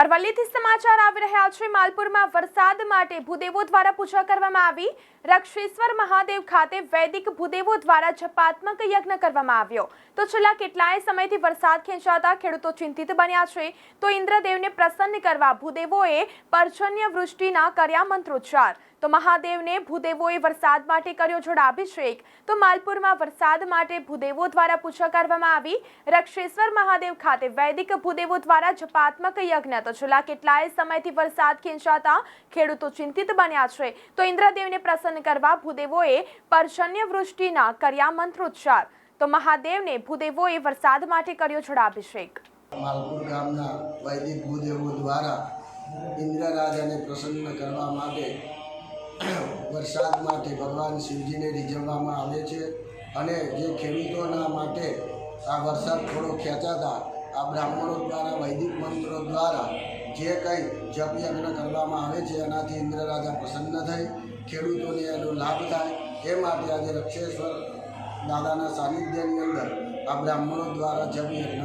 અરવલ્લીથી સમાચાર આવી રહ્યા છે. માલપુરમાં વરસાદ માટે ભૂદેવો દ્વારા પૂજા કરવામાં આવી. રક્ષેશ્વર મહાદેવ ખાતે વૈદિક ભૂદેવો દ્વારા જપાત્મક યજ્ઞ કરવામાં આવ્યો. તો છેલ્લા કેટલાય સમયથી વરસાદ ખેંચાતા ખેડૂતો ચિંતિત બન્યા છે. તો ઇન્દ્રદેવને પ્રસન્ન કરવા ભૂદેવોએ પર્જન્ય વૃષ્ટિના કર્યા મંત્રોચ્ચાર. તો મહાદેવને ભૂદેવોએ વરસાદ માટે કર્યો જળાભિષેક તો માલપુરમાં વરસાદ માટે ભૂદેવો દ્વારા પૂજા કરવામાં આવી. રક્ષેશ્વર મહાદેવ ખાતે વૈદિક ભૂદેવો દ્વારા જપાત્મક યજ્ઞ. તો છેલ્લા કેટલાય સમયથી વરસાદ ખેંચાતા ખેડૂતો ચિંતિત બન્યા છે. તો ઇન્દ્રદેવને પ્રસન્ન કરવા ભૂદેવોએ પર્જન્ય વૃષ્ટિના કર્યા મંત્રોચ્ચાર. તો મહાદેવને ભૂદેવોએ વરસાદ માટે કર્યો જળાભિષેક માલપુર ગામના વૈદિક ભૂદેવો દ્વારા ઇન્દ્રરાજાને પ્રસન્ન કરવા માટે વરસાદ માટે ભગવાન શિવજીને રીઝવવામાં આવે છે અને જે ખેડૂતોના માટે આ વરસાદ થોડો ખેંચાતા આ બ્રાહ્મણો દ્વારા, વૈદિક મંત્રો દ્વારા જે કંઈ જપ યજ્ઞ કરવામાં આવે છે, એનાથી ઇન્દ્રરાજા પ્રસન્ન થઈ, ખેડૂતોને એનો લાભ થાય. એ માટે આજે રક્ષેશ્વર દાદાના સાનિધ્યની અંદર આ બ્રાહ્મણો દ્વારા જપ યજ્ઞ